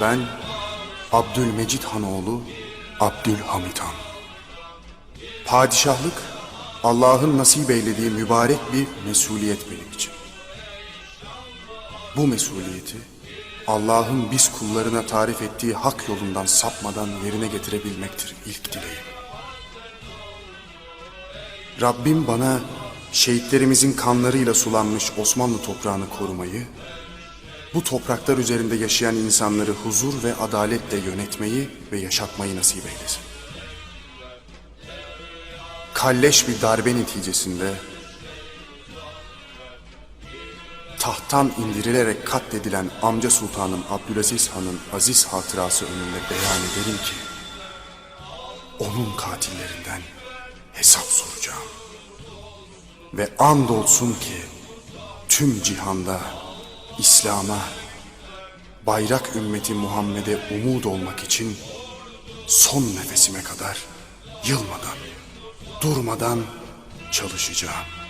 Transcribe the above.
Ben Abdülmecit Hanoğlu Abdülhamit Han. Padişahlık Allah'ın nasip eylediği mübarek bir mesuliyet benim için. Bu mesuliyeti Allah'ın biz kullarına tarif ettiği hak yolundan sapmadan yerine getirebilmektir ilk dileğim. Rabbim bana şehitlerimizin kanlarıyla sulanmış Osmanlı toprağını korumayı, bu topraklar üzerinde yaşayan insanları huzur ve adaletle yönetmeyi ve yaşatmayı nasip eylesin. Kalleş bir darbe neticesinde tahttan indirilerek katledilen amca sultanım Abdülaziz Han'ın aziz hatırası önünde beyan ederim ki onun katillerinden hesap soracağım. Ve andolsun ki tüm cihanda İslam'a, bayrak ümmeti Muhammed'e umut olmak için son nefesime kadar yılmadan, durmadan çalışacağım.